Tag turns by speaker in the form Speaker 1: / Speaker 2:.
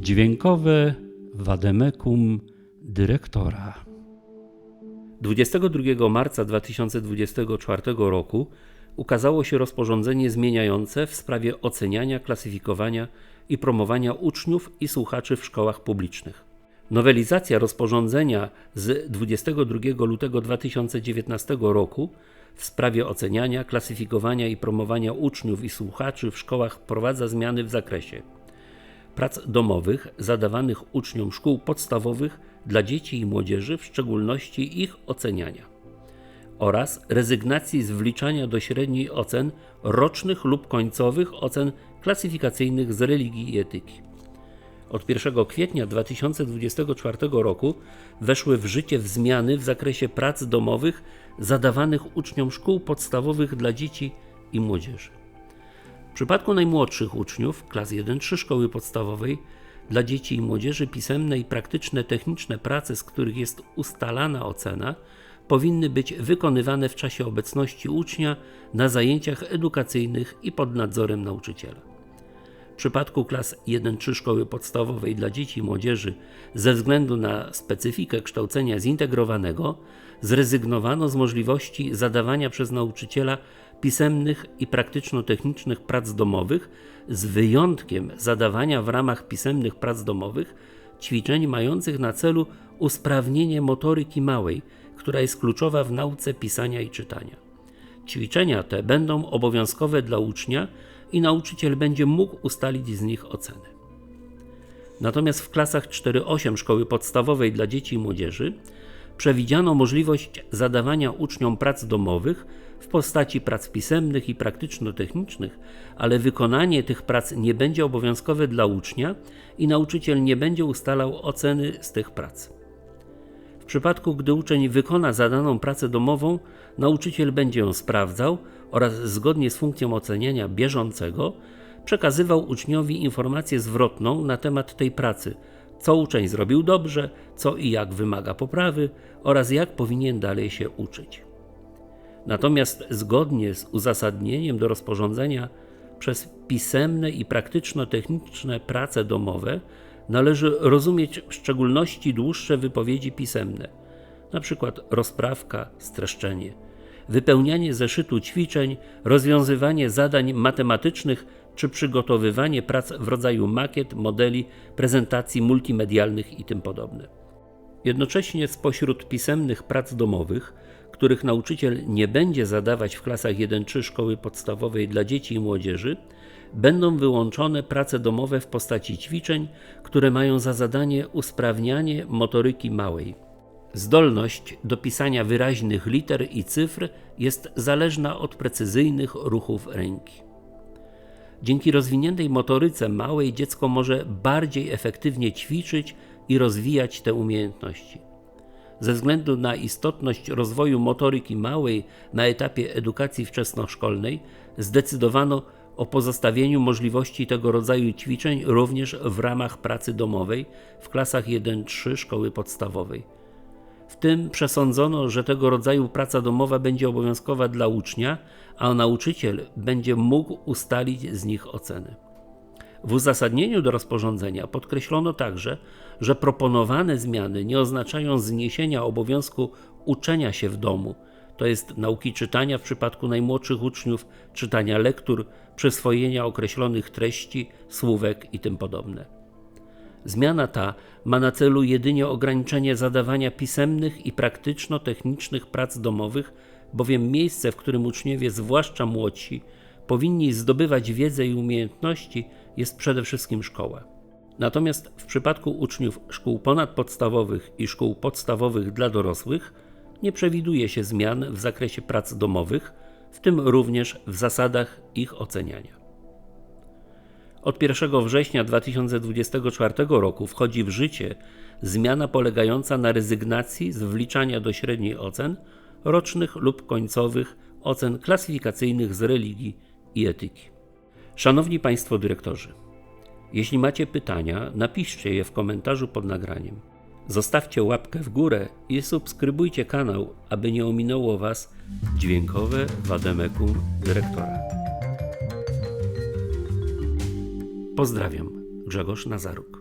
Speaker 1: Dźwiękowe wademekum dyrektora. 22 marca 2024 roku ukazało się rozporządzenie zmieniające w sprawie oceniania, klasyfikowania i promowania uczniów i słuchaczy w szkołach publicznych. Nowelizacja rozporządzenia z 22 lutego 2019 roku w sprawie oceniania, klasyfikowania i promowania uczniów i słuchaczy w szkołach wprowadza zmiany w zakresie prac domowych zadawanych uczniom szkół podstawowych dla dzieci i młodzieży, w szczególności ich oceniania, oraz rezygnacji z wliczania do średniej ocen rocznych lub końcowych ocen klasyfikacyjnych z religii i etyki. Od 1 kwietnia 2024 roku weszły w życie zmiany w zakresie prac domowych zadawanych uczniom szkół podstawowych dla dzieci i młodzieży. W przypadku najmłodszych uczniów, klas 1-3 szkoły podstawowej, dla dzieci i młodzieży pisemne i praktyczne techniczne prace, z których jest ustalana ocena, powinny być wykonywane w czasie obecności ucznia na zajęciach edukacyjnych i pod nadzorem nauczyciela. W przypadku klas 1-3 szkoły podstawowej dla dzieci i młodzieży, ze względu na specyfikę kształcenia zintegrowanego, zrezygnowano z możliwości zadawania przez nauczyciela pisemnych i praktyczno-technicznych prac domowych, z wyjątkiem zadawania w ramach pisemnych prac domowych ćwiczeń mających na celu usprawnienie motoryki małej, która jest kluczowa w nauce pisania i czytania. Ćwiczenia te będą obowiązkowe dla ucznia i nauczyciel będzie mógł ustalić z nich ocenę. Natomiast w klasach 4-8 szkoły podstawowej dla dzieci i młodzieży przewidziano możliwość zadawania uczniom prac domowych w postaci prac pisemnych i praktyczno-technicznych, ale wykonanie tych prac nie będzie obowiązkowe dla ucznia i nauczyciel nie będzie ustalał oceny z tych prac. W przypadku, gdy uczeń wykona zadaną pracę domową, nauczyciel będzie ją sprawdzał oraz zgodnie z funkcją oceniania bieżącego przekazywał uczniowi informację zwrotną na temat tej pracy, co uczeń zrobił dobrze, co i jak wymaga poprawy oraz jak powinien dalej się uczyć. Natomiast zgodnie z uzasadnieniem do rozporządzenia, przez pisemne i praktyczno-techniczne prace domowe należy rozumieć w szczególności dłuższe wypowiedzi pisemne, np. rozprawka, streszczenie, wypełnianie zeszytu ćwiczeń, rozwiązywanie zadań matematycznych czy przygotowywanie prac w rodzaju makiet, modeli, prezentacji multimedialnych i tym podobne. Jednocześnie spośród pisemnych prac domowych, których nauczyciel nie będzie zadawać w klasach 1-3 szkoły podstawowej dla dzieci i młodzieży, będą wyłączone prace domowe w postaci ćwiczeń, które mają za zadanie usprawnianie motoryki małej. Zdolność do pisania wyraźnych liter i cyfr jest zależna od precyzyjnych ruchów ręki. Dzięki rozwiniętej motoryce małej dziecko może bardziej efektywnie ćwiczyć i rozwijać te umiejętności. Ze względu na istotność rozwoju motoryki małej na etapie edukacji wczesnoszkolnej, zdecydowano o pozostawieniu możliwości tego rodzaju ćwiczeń również w ramach pracy domowej w klasach 1-3 szkoły podstawowej. W tym przesądzono, że tego rodzaju praca domowa będzie obowiązkowa dla ucznia, a nauczyciel będzie mógł ustalić z nich ocenę. W uzasadnieniu do rozporządzenia podkreślono także, że proponowane zmiany nie oznaczają zniesienia obowiązku uczenia się w domu, to jest nauki czytania w przypadku najmłodszych uczniów, czytania lektur, przyswojenia określonych treści, słówek i tym podobne. Zmiana ta ma na celu jedynie ograniczenie zadawania pisemnych i praktyczno-technicznych prac domowych, bowiem miejsce, w którym uczniowie, zwłaszcza młodsi, powinni zdobywać wiedzę i umiejętności, jest przede wszystkim szkoła. Natomiast w przypadku uczniów szkół ponadpodstawowych i szkół podstawowych dla dorosłych nie przewiduje się zmian w zakresie prac domowych, w tym również w zasadach ich oceniania. Od 1 września 2024 roku wchodzi w życie zmiana polegająca na rezygnacji z wliczania do średniej ocen rocznych lub końcowych ocen klasyfikacyjnych z religii i etyki. Szanowni Państwo Dyrektorzy, jeśli macie pytania, napiszcie je w komentarzu pod nagraniem. Zostawcie łapkę w górę i subskrybujcie kanał, aby nie ominęło Was dźwiękowe wademekum dyrektora. Pozdrawiam, Grzegorz Nazaruk.